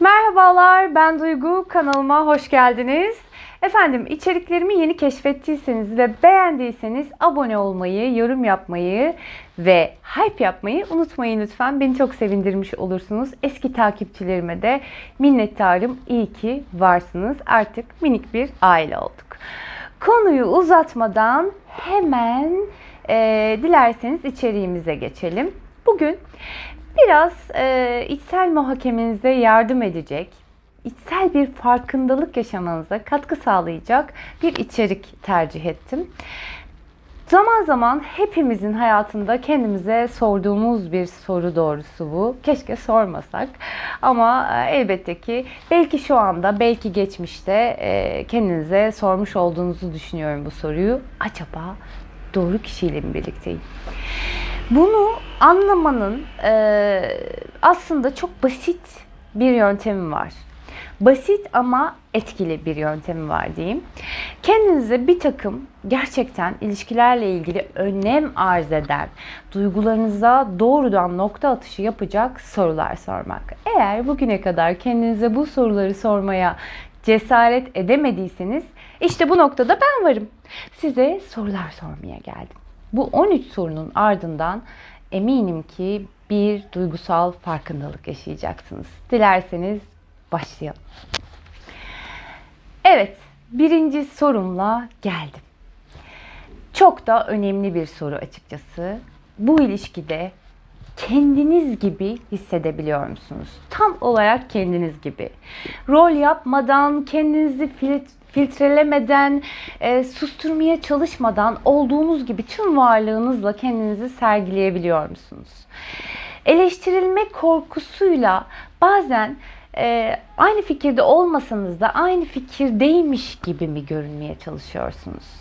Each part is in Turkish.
Merhabalar, ben Duygu. Kanalıma hoş geldiniz. Efendim, içeriklerimi yeni keşfettiyseniz ve beğendiyseniz abone olmayı, yorum yapmayı ve hype yapmayı unutmayın lütfen. Beni çok sevindirmiş olursunuz. Eski takipçilerime de minnettarım. İyi ki varsınız. Artık minik bir aile olduk. Konuyu uzatmadan hemen e, dilerseniz içeriğimize geçelim. Bugün biraz e, içsel muhakemenize yardım edecek, içsel bir farkındalık yaşamanıza katkı sağlayacak bir içerik tercih ettim. Zaman zaman hepimizin hayatında kendimize sorduğumuz bir soru doğrusu bu. Keşke sormasak. Ama e, elbette ki belki şu anda, belki geçmişte e, kendinize sormuş olduğunuzu düşünüyorum bu soruyu. Acaba doğru kişiyle mi birlikteyim? Bunu anlamanın e, aslında çok basit bir yöntemi var. Basit ama etkili bir yöntemi var diyeyim. Kendinize bir takım gerçekten ilişkilerle ilgili önem arz eden, duygularınıza doğrudan nokta atışı yapacak sorular sormak. Eğer bugüne kadar kendinize bu soruları sormaya cesaret edemediyseniz işte bu noktada ben varım. Size sorular sormaya geldim. Bu 13 sorunun ardından eminim ki bir duygusal farkındalık yaşayacaksınız. Dilerseniz başlayalım. Evet, birinci sorumla geldim. Çok da önemli bir soru açıkçası. Bu ilişkide kendiniz gibi hissedebiliyor musunuz? Tam olarak kendiniz gibi. Rol yapmadan, kendinizi filtrelemeden, e, susturmaya çalışmadan olduğunuz gibi tüm varlığınızla kendinizi sergileyebiliyor musunuz? Eleştirilme korkusuyla bazen e, aynı fikirde olmasanız da aynı fikirdeymiş gibi mi görünmeye çalışıyorsunuz?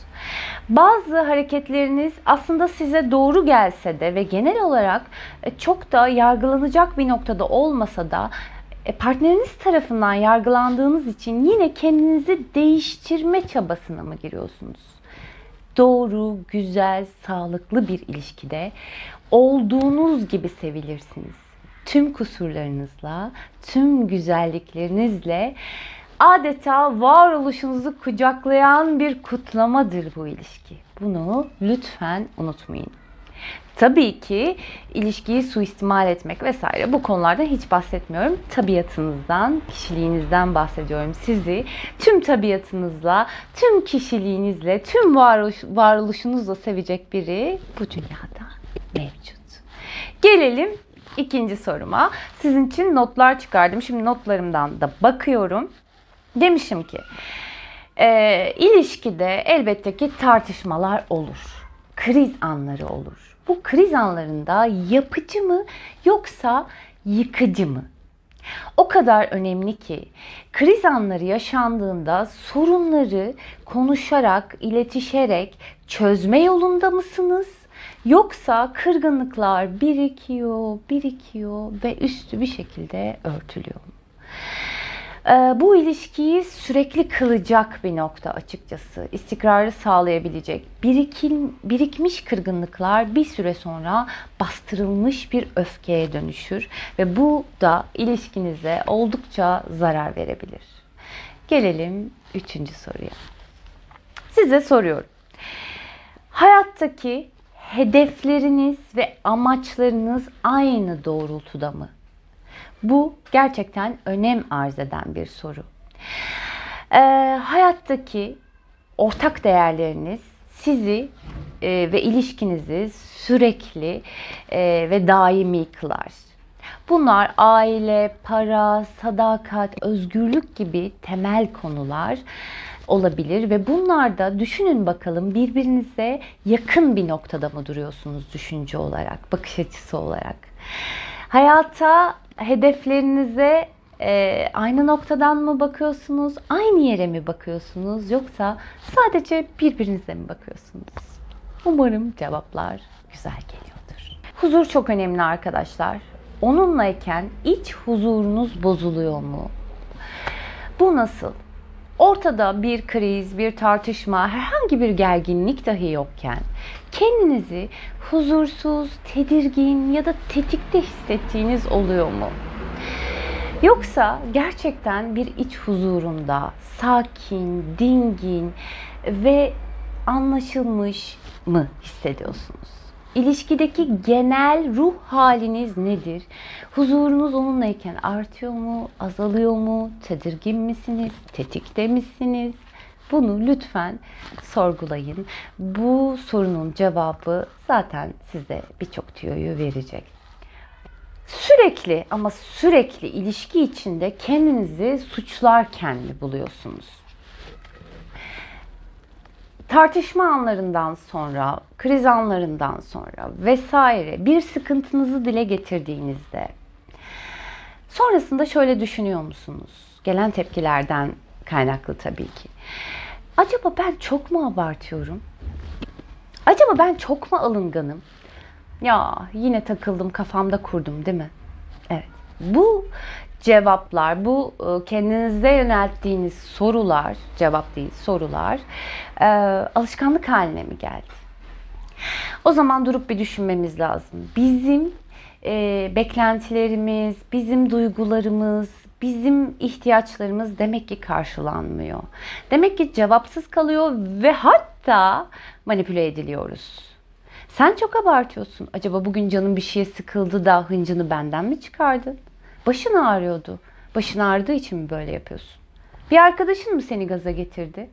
Bazı hareketleriniz aslında size doğru gelse de ve genel olarak e, çok da yargılanacak bir noktada olmasa da partneriniz tarafından yargılandığınız için yine kendinizi değiştirme çabasına mı giriyorsunuz? Doğru, güzel, sağlıklı bir ilişkide olduğunuz gibi sevilirsiniz. Tüm kusurlarınızla, tüm güzelliklerinizle adeta varoluşunuzu kucaklayan bir kutlamadır bu ilişki. Bunu lütfen unutmayın. Tabii ki ilişkiyi suistimal etmek vesaire bu konulardan hiç bahsetmiyorum. Tabiatınızdan, kişiliğinizden bahsediyorum. Sizi tüm tabiatınızla, tüm kişiliğinizle, tüm varoluş, varoluşunuzla sevecek biri bu dünyada mevcut. Gelelim ikinci soruma. Sizin için notlar çıkardım. Şimdi notlarımdan da bakıyorum. Demişim ki e, ilişkide elbette ki tartışmalar olur. Kriz anları olur. Bu kriz anlarında yapıcı mı yoksa yıkıcı mı? O kadar önemli ki kriz anları yaşandığında sorunları konuşarak, iletişerek çözme yolunda mısınız? Yoksa kırgınlıklar birikiyor, birikiyor ve üstü bir şekilde örtülüyor mu? Ee, bu ilişkiyi sürekli kılacak bir nokta açıkçası. İstikrarı sağlayabilecek. Birikim, birikmiş kırgınlıklar bir süre sonra bastırılmış bir öfkeye dönüşür ve bu da ilişkinize oldukça zarar verebilir. Gelelim üçüncü soruya. Size soruyorum. Hayattaki hedefleriniz ve amaçlarınız aynı doğrultuda mı? Bu gerçekten önem arz eden bir soru. Ee, hayattaki ortak değerleriniz sizi e, ve ilişkinizi sürekli e, ve daimi kılar. Bunlar aile, para, sadakat, özgürlük gibi temel konular olabilir ve bunlarda düşünün bakalım birbirinize yakın bir noktada mı duruyorsunuz düşünce olarak, bakış açısı olarak. Hayata hedeflerinize e, aynı noktadan mı bakıyorsunuz? Aynı yere mi bakıyorsunuz? Yoksa sadece birbirinize mi bakıyorsunuz? Umarım cevaplar güzel geliyordur. Huzur çok önemli arkadaşlar. Onunlayken iç huzurunuz bozuluyor mu? Bu nasıl? Ortada bir kriz, bir tartışma, herhangi bir gerginlik dahi yokken kendinizi huzursuz, tedirgin ya da tetikte hissettiğiniz oluyor mu? Yoksa gerçekten bir iç huzurunda sakin, dingin ve anlaşılmış mı hissediyorsunuz? İlişkideki genel ruh haliniz nedir? Huzurunuz onunlayken artıyor mu, azalıyor mu? Tedirgin misiniz, tetikte misiniz? Bunu lütfen sorgulayın. Bu sorunun cevabı zaten size birçok tüyoyu verecek. Sürekli ama sürekli ilişki içinde kendinizi suçlarken mi buluyorsunuz? Tartışma anlarından sonra, kriz anlarından sonra vesaire bir sıkıntınızı dile getirdiğinizde sonrasında şöyle düşünüyor musunuz? Gelen tepkilerden kaynaklı tabii ki. Acaba ben çok mu abartıyorum? Acaba ben çok mu alınganım? Ya yine takıldım kafamda kurdum değil mi? Evet. Bu cevaplar, bu e, kendinize yönelttiğiniz sorular, cevap değil sorular e, alışkanlık haline mi geldi? O zaman durup bir düşünmemiz lazım. Bizim e, beklentilerimiz, bizim duygularımız, bizim ihtiyaçlarımız demek ki karşılanmıyor. Demek ki cevapsız kalıyor ve hatta manipüle ediliyoruz. Sen çok abartıyorsun. Acaba bugün canın bir şeye sıkıldı da hıncını benden mi çıkardın? Başın ağrıyordu. Başın ağrıdığı için mi böyle yapıyorsun? Bir arkadaşın mı seni gaza getirdi?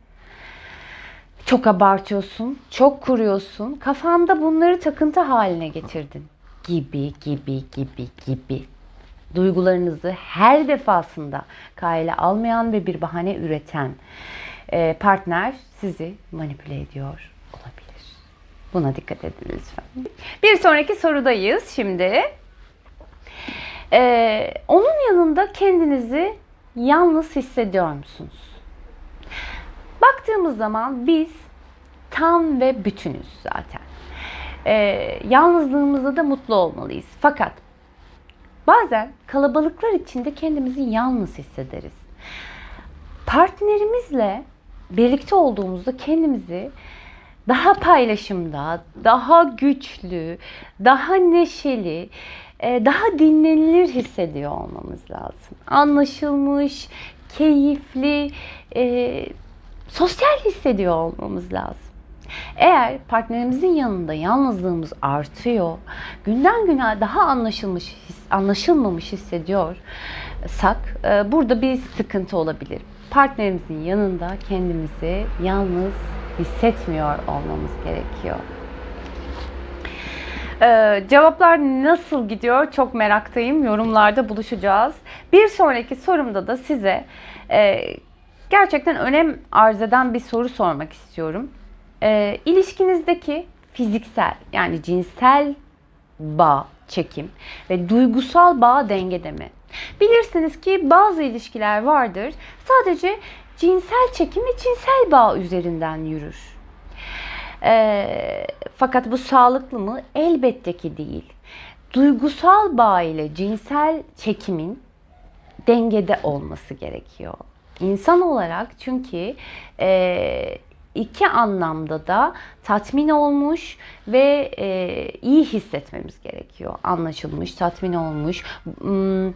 Çok abartıyorsun, çok kuruyorsun. Kafanda bunları takıntı haline getirdin. Gibi, gibi, gibi, gibi. Duygularınızı her defasında kale almayan ve bir bahane üreten e, partner sizi manipüle ediyor olabilir. Buna dikkat edin lütfen. Bir sonraki sorudayız şimdi. Ee, onun yanında kendinizi yalnız hissediyor musunuz? Baktığımız zaman biz tam ve bütünüz zaten. Ee, yalnızlığımızda da mutlu olmalıyız. Fakat bazen kalabalıklar içinde kendimizi yalnız hissederiz. Partnerimizle birlikte olduğumuzda kendimizi daha paylaşımda, daha güçlü, daha neşeli, daha dinlenilir hissediyor olmamız lazım. Anlaşılmış, keyifli, e, sosyal hissediyor olmamız lazım. Eğer partnerimizin yanında yalnızlığımız artıyor, günden güne daha anlaşılmış, anlaşılmamış hissediyorsak e, burada bir sıkıntı olabilir. Partnerimizin yanında kendimizi yalnız hissetmiyor olmamız gerekiyor. Ee, cevaplar nasıl gidiyor çok meraktayım. Yorumlarda buluşacağız. Bir sonraki sorumda da size e, gerçekten önem arz eden bir soru sormak istiyorum. E, ilişkinizdeki fiziksel yani cinsel bağ, çekim ve duygusal bağ dengede mi? Bilirsiniz ki bazı ilişkiler vardır. Sadece cinsel çekim cinsel bağ üzerinden yürür. E, fakat bu sağlıklı mı? Elbette ki değil. Duygusal bağ ile cinsel çekimin dengede olması gerekiyor. İnsan olarak çünkü e, iki anlamda da tatmin olmuş ve e, iyi hissetmemiz gerekiyor. Anlaşılmış, tatmin olmuş. Hmm,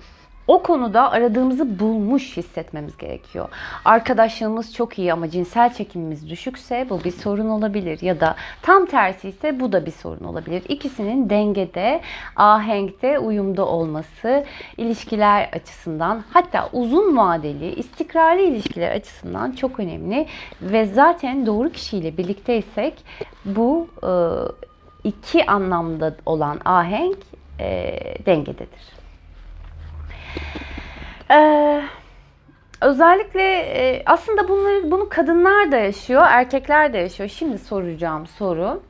o konuda aradığımızı bulmuş hissetmemiz gerekiyor. Arkadaşlığımız çok iyi ama cinsel çekimimiz düşükse bu bir sorun olabilir ya da tam tersi ise bu da bir sorun olabilir. İkisinin dengede, ahenkte, uyumda olması ilişkiler açısından hatta uzun vadeli, istikrarlı ilişkiler açısından çok önemli ve zaten doğru kişiyle birlikteysek bu e, iki anlamda olan ahenk e, dengededir. Ee, özellikle e, aslında bunları bunu kadınlar da yaşıyor, erkekler de yaşıyor. Şimdi soracağım soru.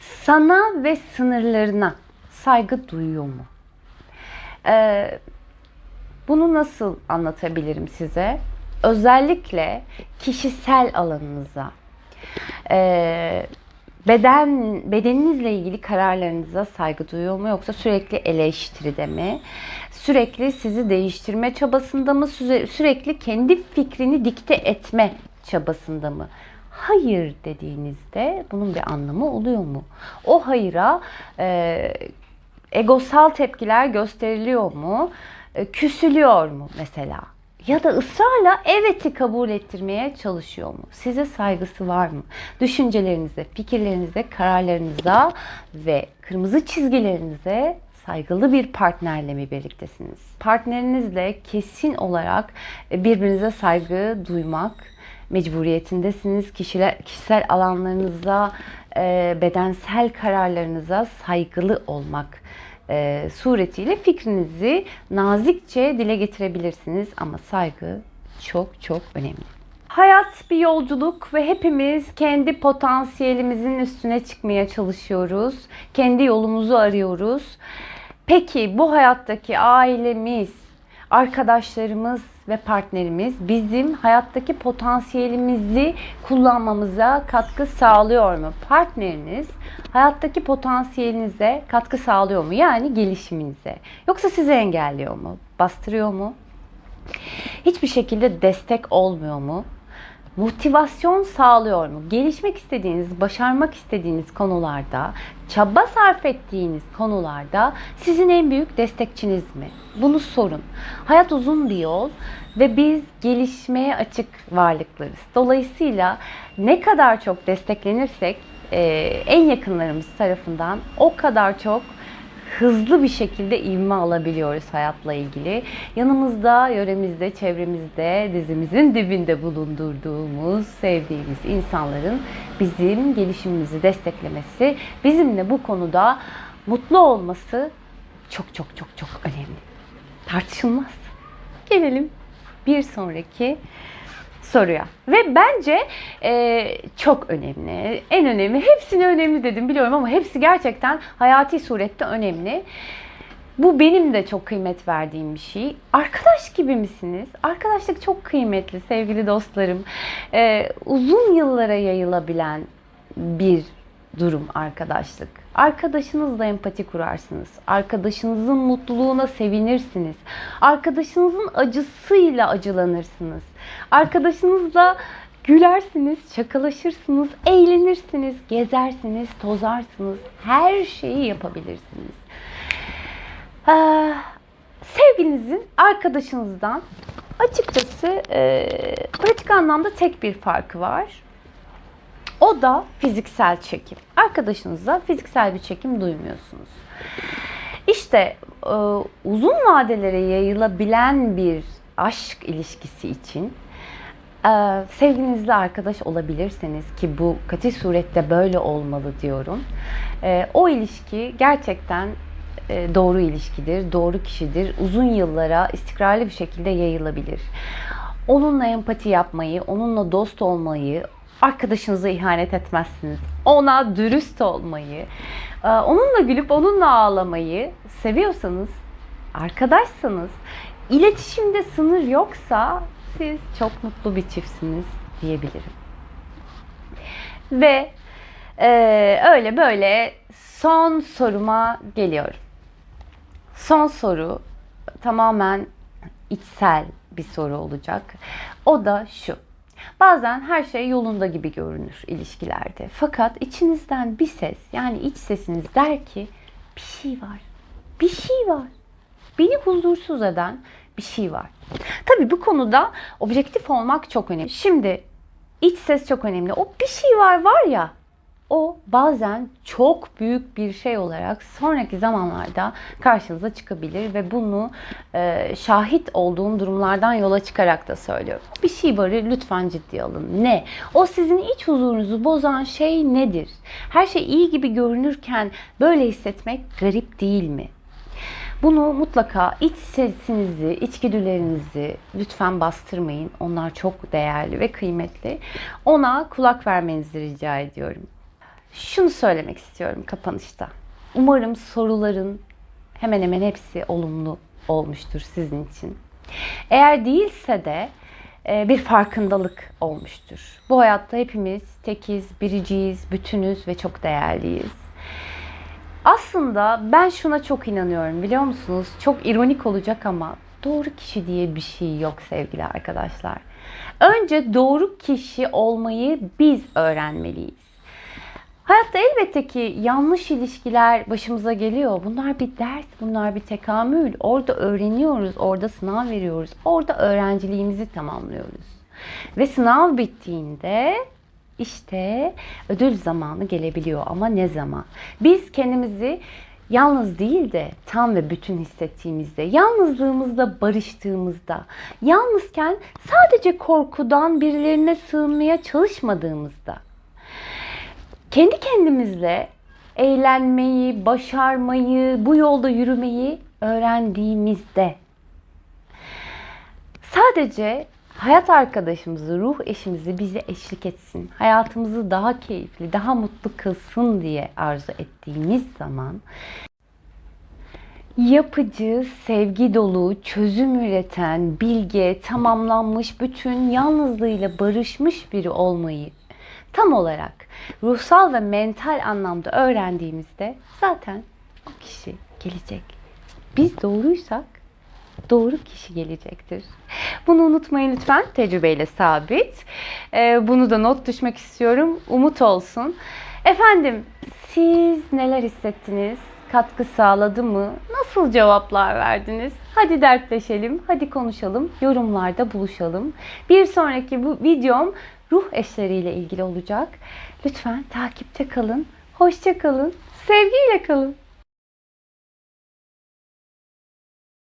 Sana ve sınırlarına saygı duyuyor mu? Ee, bunu nasıl anlatabilirim size? Özellikle kişisel alanınıza. Ee, beden bedeninizle ilgili kararlarınıza saygı duyuyor mu yoksa sürekli eleştiride mi? Sürekli sizi değiştirme çabasında mı? Sürekli kendi fikrini dikte etme çabasında mı? Hayır dediğinizde bunun bir anlamı oluyor mu? O hayıra e, egosal tepkiler gösteriliyor mu? e, küsülüyor mu mesela? Ya da ısrarla evet'i kabul ettirmeye çalışıyor mu? Size saygısı var mı? Düşüncelerinize, fikirlerinize, kararlarınıza ve kırmızı çizgilerinize saygılı bir partnerle mi birliktesiniz? Partnerinizle kesin olarak birbirinize saygı duymak mecburiyetindesiniz. Kişiler, kişisel alanlarınıza, bedensel kararlarınıza saygılı olmak e, suretiyle fikrinizi nazikçe dile getirebilirsiniz ama saygı çok çok önemli. Hayat bir yolculuk ve hepimiz kendi potansiyelimizin üstüne çıkmaya çalışıyoruz. Kendi yolumuzu arıyoruz. Peki bu hayattaki ailemiz, arkadaşlarımız ve partnerimiz bizim hayattaki potansiyelimizi kullanmamıza katkı sağlıyor mu? Partneriniz hayattaki potansiyelinize katkı sağlıyor mu? Yani gelişiminize. Yoksa sizi engelliyor mu? Bastırıyor mu? Hiçbir şekilde destek olmuyor mu? Motivasyon sağlıyor mu? Gelişmek istediğiniz, başarmak istediğiniz konularda, çaba sarf ettiğiniz konularda sizin en büyük destekçiniz mi? Bunu sorun. Hayat uzun bir yol ve biz gelişmeye açık varlıklarız. Dolayısıyla ne kadar çok desteklenirsek en yakınlarımız tarafından o kadar çok hızlı bir şekilde ivme alabiliyoruz hayatla ilgili. Yanımızda, yöremizde, çevremizde, dizimizin dibinde bulundurduğumuz, sevdiğimiz insanların bizim gelişimimizi desteklemesi, bizimle bu konuda mutlu olması çok çok çok çok önemli. Tartışılmaz. Gelelim bir sonraki soruya. Ve bence e, çok önemli. En önemli. Hepsini önemli dedim biliyorum ama hepsi gerçekten hayati surette önemli. Bu benim de çok kıymet verdiğim bir şey. Arkadaş gibi misiniz? Arkadaşlık çok kıymetli sevgili dostlarım. Ee, uzun yıllara yayılabilen bir durum arkadaşlık. Arkadaşınızla empati kurarsınız. Arkadaşınızın mutluluğuna sevinirsiniz. Arkadaşınızın acısıyla acılanırsınız. Arkadaşınızla gülersiniz, şakalaşırsınız, eğlenirsiniz, gezersiniz, tozarsınız. Her şeyi yapabilirsiniz. Ee, sevginizin arkadaşınızdan açıkçası e, pratik anlamda tek bir farkı var. O da fiziksel çekim. Arkadaşınızla fiziksel bir çekim duymuyorsunuz. İşte e, uzun vadelere yayılabilen bir aşk ilişkisi için e, sevginizle arkadaş olabilirseniz ki bu katil surette böyle olmalı diyorum. E, o ilişki gerçekten e, doğru ilişkidir, doğru kişidir. Uzun yıllara istikrarlı bir şekilde yayılabilir. Onunla empati yapmayı, onunla dost olmayı, arkadaşınıza ihanet etmezsiniz. Ona dürüst olmayı, e, onunla gülüp onunla ağlamayı seviyorsanız, arkadaşsanız, iletişimde sınır yoksa siz çok mutlu bir çiftsiniz diyebilirim. Ve e, öyle böyle son soruma geliyorum. Son soru tamamen içsel bir soru olacak. O da şu. Bazen her şey yolunda gibi görünür ilişkilerde. Fakat içinizden bir ses yani iç sesiniz der ki bir şey var. Bir şey var. Beni huzursuz eden bir şey var. Tabii bu konuda objektif olmak çok önemli. Şimdi iç ses çok önemli. O bir şey var var ya o bazen çok büyük bir şey olarak sonraki zamanlarda karşınıza çıkabilir ve bunu e, şahit olduğum durumlardan yola çıkarak da söylüyorum. Bir şey var lütfen ciddiye alın. Ne? O sizin iç huzurunuzu bozan şey nedir? Her şey iyi gibi görünürken böyle hissetmek garip değil mi? Bunu mutlaka iç sesinizi, içgüdülerinizi lütfen bastırmayın. Onlar çok değerli ve kıymetli. Ona kulak vermenizi rica ediyorum. Şunu söylemek istiyorum kapanışta. Umarım soruların hemen hemen hepsi olumlu olmuştur sizin için. Eğer değilse de e, bir farkındalık olmuştur. Bu hayatta hepimiz tekiz, biriciyiz, bütünüz ve çok değerliyiz. Aslında ben şuna çok inanıyorum biliyor musunuz? Çok ironik olacak ama doğru kişi diye bir şey yok sevgili arkadaşlar. Önce doğru kişi olmayı biz öğrenmeliyiz. Hayatta elbette ki yanlış ilişkiler başımıza geliyor. Bunlar bir ders, bunlar bir tekamül. Orada öğreniyoruz, orada sınav veriyoruz. Orada öğrenciliğimizi tamamlıyoruz. Ve sınav bittiğinde işte ödül zamanı gelebiliyor ama ne zaman? Biz kendimizi yalnız değil de tam ve bütün hissettiğimizde, yalnızlığımızda barıştığımızda, yalnızken sadece korkudan birilerine sığınmaya çalışmadığımızda, kendi kendimizle eğlenmeyi, başarmayı, bu yolda yürümeyi öğrendiğimizde sadece hayat arkadaşımızı, ruh eşimizi bize eşlik etsin, hayatımızı daha keyifli, daha mutlu kılsın diye arzu ettiğimiz zaman yapıcı, sevgi dolu, çözüm üreten, bilge, tamamlanmış, bütün yalnızlığıyla barışmış biri olmayı tam olarak ruhsal ve mental anlamda öğrendiğimizde zaten o kişi gelecek. Biz doğruysak doğru kişi gelecektir. Bunu unutmayın lütfen. Tecrübeyle sabit. Ee, bunu da not düşmek istiyorum. Umut olsun. Efendim siz neler hissettiniz? Katkı sağladı mı? Nasıl cevaplar verdiniz? Hadi dertleşelim, hadi konuşalım, yorumlarda buluşalım. Bir sonraki bu videom ruh eşleriyle ilgili olacak. Lütfen takipte kalın, hoşça kalın, sevgiyle kalın.